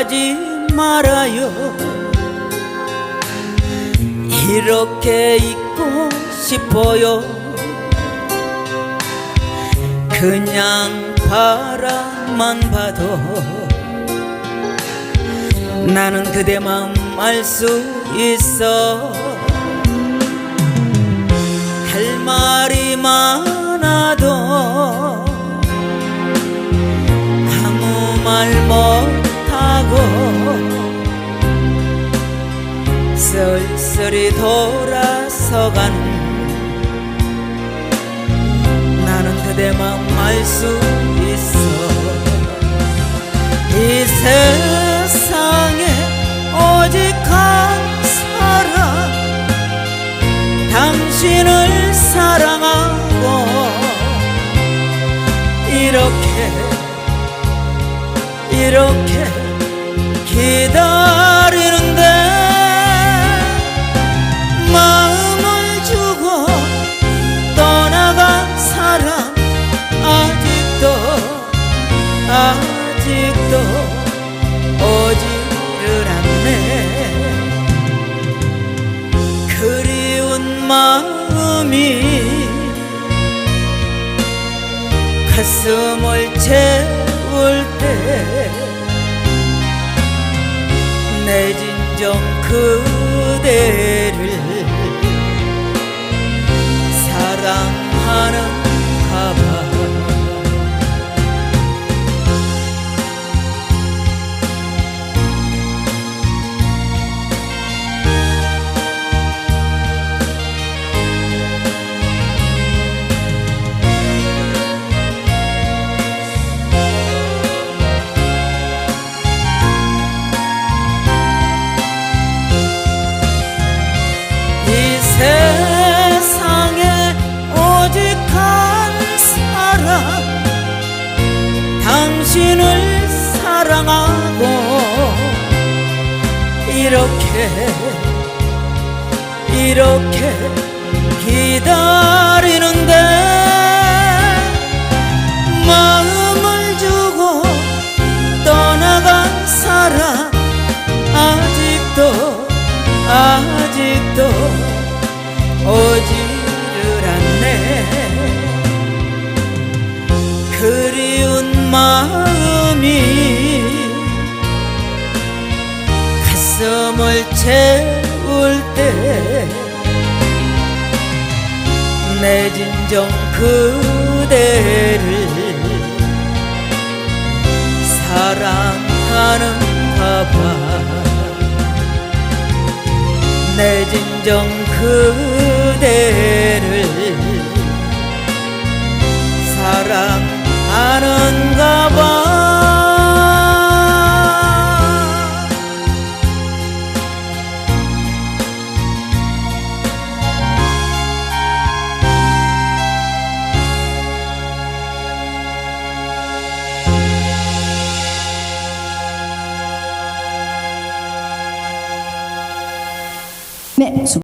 가지 말아요. 이렇게 있고 싶어요. 그냥 바라만 봐도 나는 그대 마음 알 수 있어. 할 말이 많 쓸쓸히 돌아서가는 나는 그대 마음 알수 있어. 이 세상에 오직 한 사람 당신을 사랑하고 이렇게 이렇게 기다 마음이 가슴을 채울 때 내 진정 그대 이렇게 이렇게 기다리는데 마음을 주고 떠나간 사람 아직도 아직도 오지를 않네. 그리운 마음 채울 때 내 진정 그대를 사랑하는가 봐내 진정 그대를 사랑하는가 네, 수-